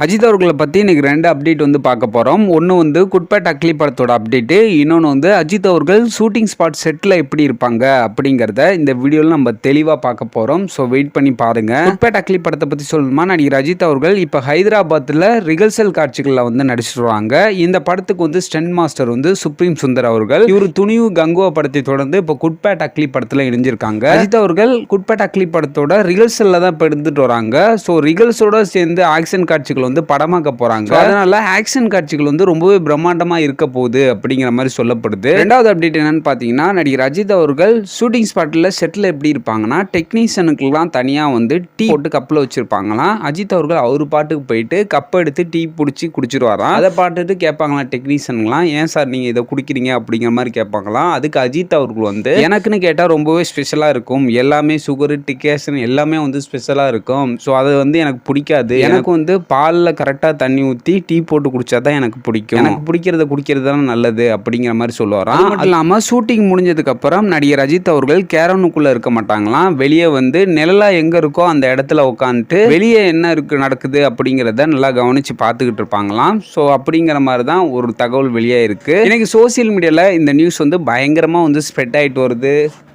அஜித் அவர்களை பற்றி இன்னைக்கு ரெண்டு அப்டேட் வந்து பார்க்க போகிறோம் ஒன்று வந்து குட்பேட் அக்லி படத்தோட அப்டேட்டு இன்னொன்று வந்து அஜித் அவர்கள் ஷூட்டிங் ஸ்பாட் செட்டில் எப்படி இருப்பாங்க அப்படிங்கிறத இந்த வீடியோவில் நம்ம தெளிவாக பார்க்க போகிறோம் ஸோ வெயிட் பண்ணி பாருங்க. குட்பேட் அக்லி படத்தை பற்றி சொல்லணுமா? நடிகர் அஜித் அவர்கள் இப்போ ஹைதராபாத்தில் ரிகர்சல் காட்சிகளில் வந்து நடிச்சிடுவாங்க இந்த படத்துக்கு வந்து ஸ்டென்ட் மாஸ்டர் வந்து சுப்ரீம் சுந்தர் அவர்கள். இவர் துணிவு கங்குவா படத்தை தொடர்ந்து இப்போ குட்பேட் அக்லி படத்தில் இணைஞ்சிருக்காங்க. அஜித் அவர்கள் குட்பேட் அக்லி படத்தோட ரிகர்சலில் தான் இப்போ எடுத்துட்டு வராங்க. ஸோ ரிகல்ஸோட சேர்ந்து ஆக்ஷன் காட்சிகள் வந்து படமாக்க போறாங்க. அதனால ஆக்ஷன் காட்சிகள் வந்து ரொம்பவே பிரம்மாண்டமா இருக்க போகுது அப்படிங்கிற மாதிரி சொல்லப்படுது. ரெண்டாவது அப்டேட் என்னன்னு பாத்தீங்கன்னா நடிகர் அஜித் அவர்கள் ஷூட்டிங் ஸ்பாட்ல செட்டில் எப்படி இருப்பாங்கன்னா டெக்னீஷியனுக்குலாம் தனியா வந்து டீ போட்டு கப்பில் வச்சிருப்பாங்களாம். அஜித் அவர்கள் அவர் பாட்டுக்கு போயிட்டு கப் எடுத்து டீ பிடிச்சி குடிச்சிருவாராம். அதை பாட்டுட்டு கேட்பாங்களாம் டெக்னீஷியன்லாம் ஏன் சார் நீங்க இதை குடிக்கிறீங்க? அப்படிங்கிற மாதிரி கேட்பாங்களாம். அதுக்கு அஜித் அவர்கள் வந்து எனக்குன்னு கேட்டால் ரொம்பவே ஸ்பெஷலாக இருக்கும். எல்லாமே சுகரு டிகேஷன் எல்லாமே வந்து ஸ்பெஷலாக இருக்கும். ஸோ அது வந்து எனக்கு பிடிக்காது. எனக்கு வந்து பாலில் கரெக்டாக தண்ணி ஊற்றி டீ போட்டு குடிச்சா தான் எனக்கு பிடிக்கும். எனக்கு பிடிக்கிறத குடிக்கிறது தான் நல்லது அப்படிங்கிற மாதிரி சொல்லுவாராம் அது இல்லாமல் ஷூட்டிங் முடிஞ்சதுக்கப்புறம் நடிகர் அஜித் அவர்கள் கேரனுக்குள்ளே இருக்க மாட்டாங்களாம். வெளியே வந்து நிழலா எங்கே இருக்கோ அந்த இடத்துல உட்காந்துட்டு வெளியே என்ன இருக்கு நடக்குது அப்படிங்கிறத நல்லா கவனித்து பார்த்துக்கிட்டு இருப்பாங்களாம். ஸோ அப்படிங்கிற மாதிரி தான் ஒரு தகவல் வெளியே இருக்குது எனக்கு சோசியல் மீடியாவில் இந்த நியூஸ் வந்து பயங்கரமாக வந்து ஸ்ப்ரெட் ஆகிட்டு வருது.